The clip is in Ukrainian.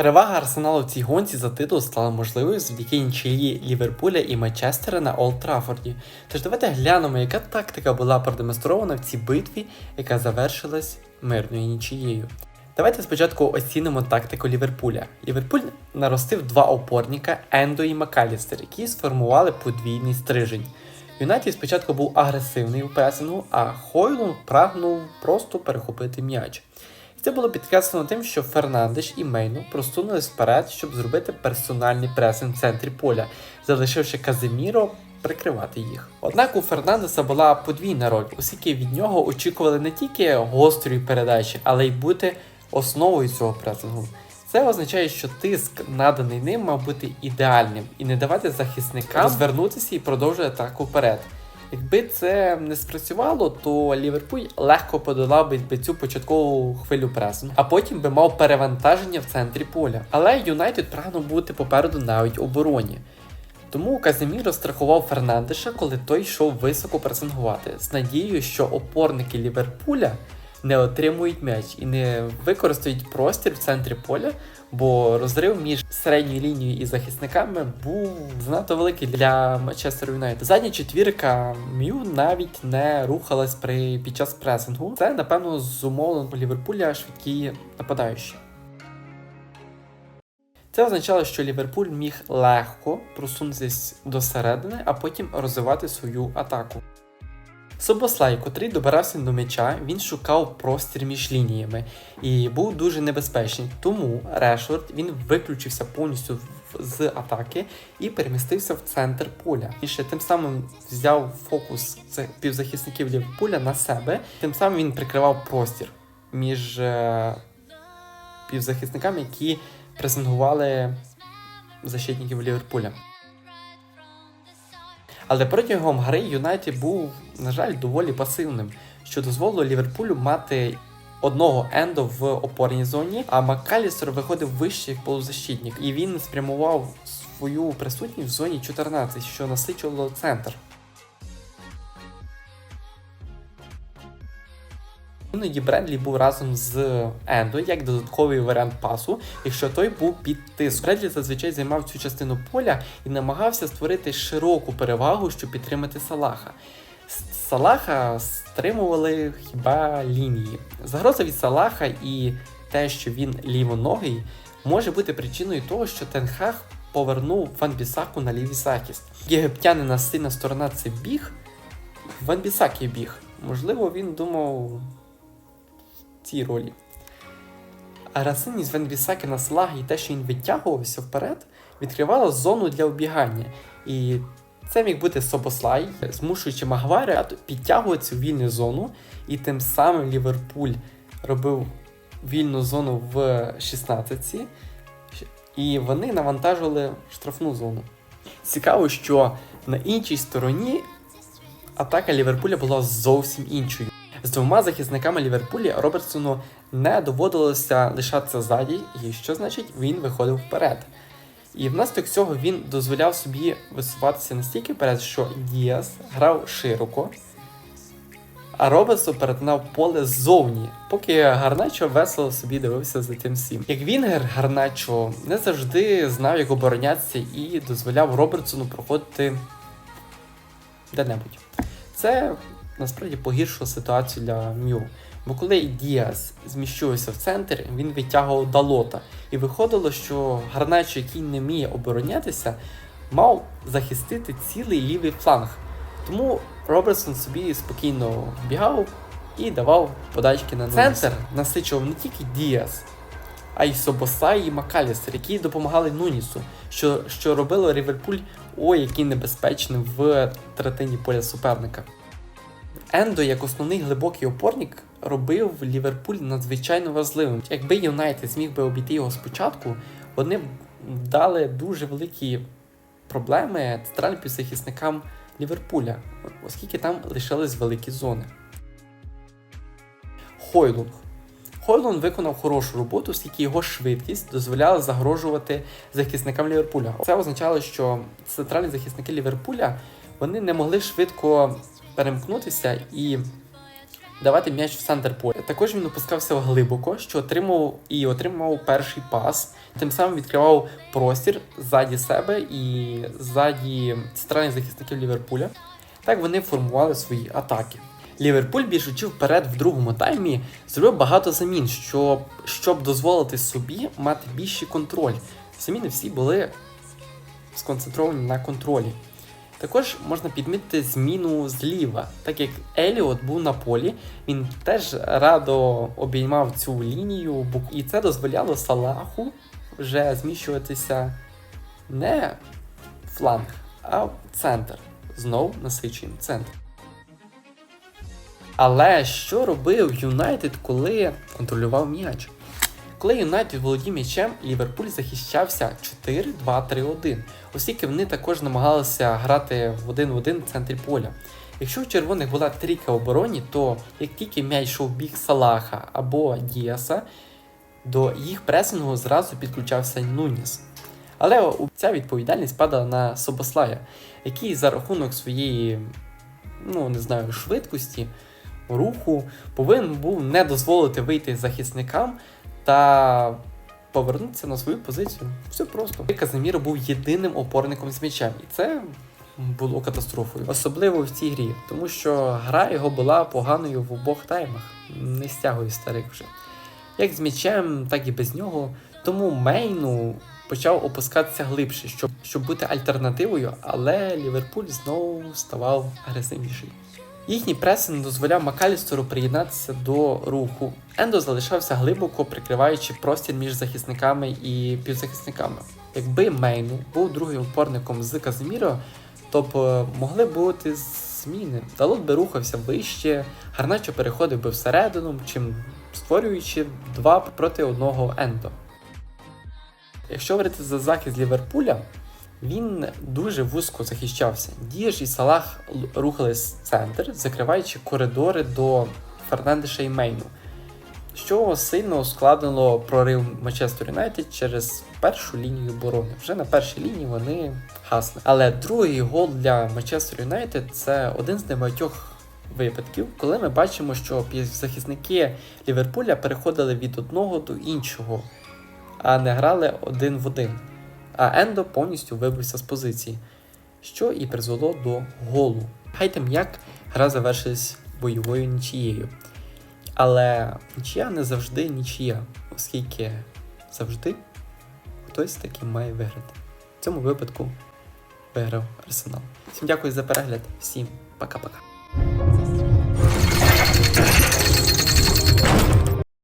Перевага арсеналу в цій гонці за титул стала можливою завдяки нічиї Ліверпуля і Манчестера на Олд Траффорді. Тож давайте глянемо, яка тактика була продемонстрована в цій битві, яка завершилась мирною нічією. Давайте спочатку оцінимо тактику Ліверпуля. Ліверпуль наростив два опорника Ендо і Макалістер, які сформували подвійний стрижень. Юнайтед спочатку був агресивний у пресингу, а Хойлун прагнув просто перехопити м'яч. Це було підкреслено тим, що Фернандеш і Мейну просунулись вперед, щоб зробити персональний пресинг в центрі поля, залишивши Казиміро прикривати їх. Однак у Фернандеса була подвійна роль, оскільки від нього очікували не тільки гострої передачі, але й бути основою цього пресингу. Це означає, що тиск, наданий ним, мав бути ідеальним і не давати захисникам розвернутися і продовжувати атаку вперед. Якби це не спрацювало, то Ліверпуль легко подолав би цю початкову хвилю пресу, а потім би мав перевантаження в центрі поля. Але Юнайтед прагнув бути попереду навіть обороні. Тому Казиміро страхував Фернандеша, коли той йшов високо пресингувати, з надією, що опорники Ліверпуля не отримують м'яч і не використають простір в центрі поля, бо розрив між середньою лінією і захисниками був занадто великий для Манчестер Юнайтед. Задня четвірка М'ю навіть не рухалась при під час пресингу. Це напевно зумовлено Ліверпуля швидкі нападаючі. Це означало, що Ліверпуль міг легко просунутися до середини, а потім розвивати свою атаку. Собослай, котрий добирався до м'яча, він шукав простір між лініями і був дуже небезпечний. Тому Решфорд він виключився повністю з атаки і перемістився в центр поля. І ще тим самим взяв фокус півзахисників Ліверпуля на себе, тим самим він прикривав простір між е, півзахисниками, які презентували защитників Ліверпуля. Але протягом гри Юнайтед був, на жаль, доволі пасивним, що дозволило Ліверпулю мати одного ендо в опорній зоні, а Маккалістер виходив вище як полузащитник, і він спрямував свою присутність в зоні 14, що насичувало центр. Іноді Брендлі був разом з Ендо як додатковий варіант пасу, якщо той був під тиском. Брендлі зазвичай займав цю частину поля і намагався створити широку перевагу, щоб підтримати Салаха. Салаха стримували хіба лінії. Загроза від Салаха і те, що він лівоногий, може бути причиною того, що Тенхаг повернув Ван Бісаку на лівий захист. Єгиптянина сильна сторона це біг, Ван Бісак є біг. Можливо, він думав цій ролі. А Расиність Венбісаки на слаги і те, що він відтягувався вперед, відкривало зону для обігання. І це міг бути Собослай, змушуючи Магваря підтягуватися у вільну зону, і тим самим Ліверпуль робив вільну зону в 16 і вони навантажили штрафну зону. Цікаво, що на іншій стороні атака Ліверпуля була зовсім іншою. З двома захисниками Ліверпуля Робертсону не доводилося лишатися ззаді, і що значить він виходив вперед. І внаслідок цього він дозволяв собі висуватися настільки вперед, що Діас грав широко, а Робертсон перетинав поле ззовні, поки Гарначо весело собі дивився за тим всім. Як Вінгер, Гарначо не завжди знав, як оборонятися і дозволяв Робертсону проходити де-небудь. Це насправді погіршило ситуацію для Мю. Бо коли Діас зміщувався в центр, він витягував Далота. І виходило, що Гарначо, який не вміє оборонятися, мав захистити цілий лівий фланг. Тому Робертсон собі спокійно бігав і давав подачки на центр, насичував не тільки Діас, а й Собосай і Макалістер, які допомагали Нунісу, що, що робило Ріверпуль ой, який небезпечним в третині поля суперника. Ендо, як основний глибокий опорник, робив Ліверпуль надзвичайно важливим. Якби Юнайтед зміг би обійти його спочатку, вони б дали дуже великі проблеми центральним півзахисникам Ліверпуля, оскільки там лишились великі зони. Хойлунг. Хойлун виконав хорошу роботу, оскільки його швидкість дозволяла загрожувати захисникам Ліверпуля. Це означало, що центральні захисники Ліверпуля вони не могли швидко перемкнутися і давати м'яч в центр поля. Також він опускався глибоко, що отримав і отримав перший пас тим самим відкривав простір ззаді себе і ззаді центральних захисників Ліверпуля. Так вони формували свої атаки. Ліверпуль біжучи вперед в другому таймі, зробив багато замін, щоб, щоб дозволити собі мати більший контроль. Заміни всі були сконцентровані на контролі. Також можна підмітити зміну зліва, так як Еліот був на полі, він теж радо обіймав цю лінію, і це дозволяло Салаху вже зміщуватися не фланг, а в центр. Знов насичуємо центр. Але що робив Юнайтед, коли контролював м'яч? Коли Юнайтед володів м'ячем, Ліверпуль захищався 4-2-3-1, оскільки вони також намагалися грати в один в один в центрі поля. Якщо у червоних була трійка в обороні, то як тільки м'яч йшов в бік Салаха або Діаса, до їх пресингу зразу підключався Нуніс. Але ця відповідальність падала на Собослая, який за рахунок своєї, ну не знаю, швидкості, руху повинен був не дозволити вийти захисникам та повернутися на свою позицію. Все просто. Казиміро був єдиним опорником з м'ячем, і це було катастрофою. Особливо в цій грі, тому що гра його була поганою в обох таймах. Не стягую старих вже. Як з м'ячем, так і без нього. Тому Мейну почав опускатися глибше, щоб, щоб бути альтернативою, але Ліверпуль знову ставав агресивніший. Їхній пресинг дозволяв Макалістеру приєднатися до руху. Ендо залишався глибоко прикриваючи простір між захисниками і півзахисниками. Якби Мейну був другим опорником з Казиміро, то б е, могли бути зміни. Далот би рухався вище, Гарначо переходив би всередину, чим створюючи два проти одного Ендо. Якщо говорити за захист Ліверпуля, він дуже вузько захищався. Дієш і Салах рухались в центр, закриваючи коридори до Фернандеша і Мейну, що сильно ускладнило прорив Манчестер Юнайтед через першу лінію оборони. Вже на першій лінії вони гасли. Але другий гол для Манчестер Юнайтед це один з небагатьох випадків, коли ми бачимо, що захисники Ліверпуля переходили від одного до іншого, а не грали один в один а Ендо повністю вибився з позиції, що і призвело до голу. Хай там як гра завершилась бойовою нічією. Але нічия не завжди нічия, оскільки завжди хтось таки має виграти. В цьому випадку виграв Арсенал. Всім дякую за перегляд, всім пока-пока.